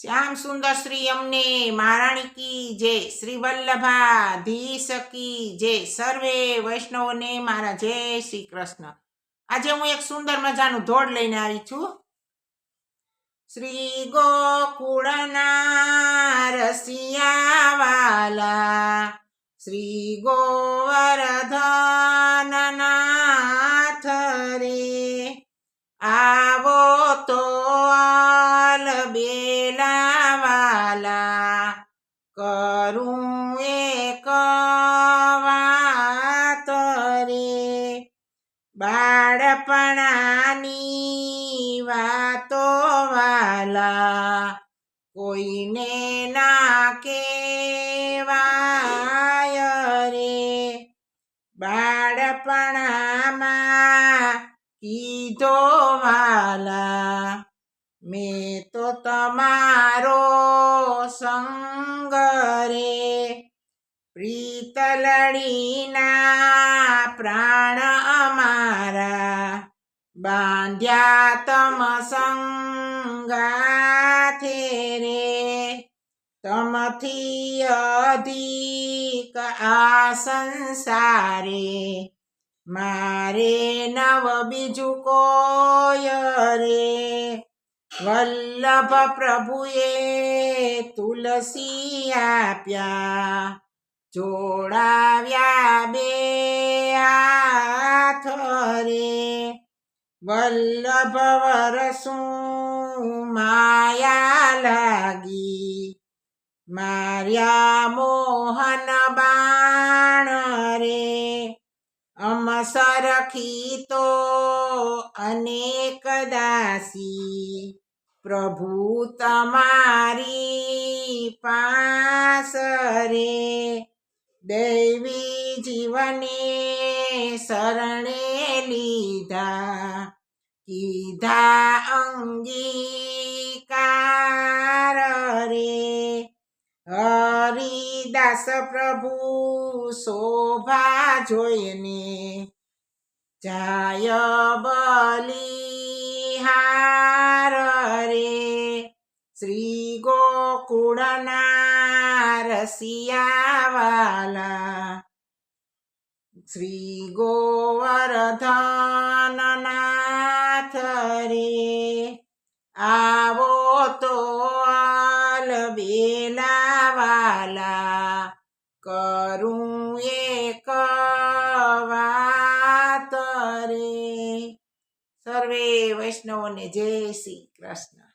શ્યામ સુંદર શ્રી અમને, મહારાણી કી જય, શ્રી વલ્લભાધીશ કી જય, સર્વે વૈષ્ણવોને મારા જય શ્રી કૃષ્ણ. આજે હું એક સુંદર મજાનું ધોળ લઈને આવી છું. શ્રી ગોકુળના રસિયાવાલા શ્રી ગોવર્ધનનાથ રે, આવો કરું એક વાત રે. બાળપણાની વાતો વાલા કોઈને ના કેવાય રે. બાળપણામાં કીધો વાલા, મેં તો તમારો સંગ પ્રીતલડીના પ્રાણ અમારા બાંધ્યા તમ સંગાથે રે. તમથી અધિક આ સંસારે મારે નવ બીજું કોય રે વલ્લભ પ્રભુએ તુલસી આપ્યા જોડાવ્યા બે હાથ રે. વલ્લભ વરસું માયા લાગી? માર્યા મોહન બાણ રે. અમ સરખી તો અનેક દાસી. પ્રભુ તમારી પાસ રે. દૈવી જીવને શરણે લીધા. કીધા અંગીકાર રે, હરિદાસ પ્રભુ શોભા જોઈને જાય બલિહાર રે. શ્રી ગોકુળના રસિયા વાલા શ્રી ગોવર્ધનનાથ રે આવો તો આલ બેલાવાલા કરું એક વાત રે સર્વે વૈષ્ણવને જય શ્રી કૃષ્ણ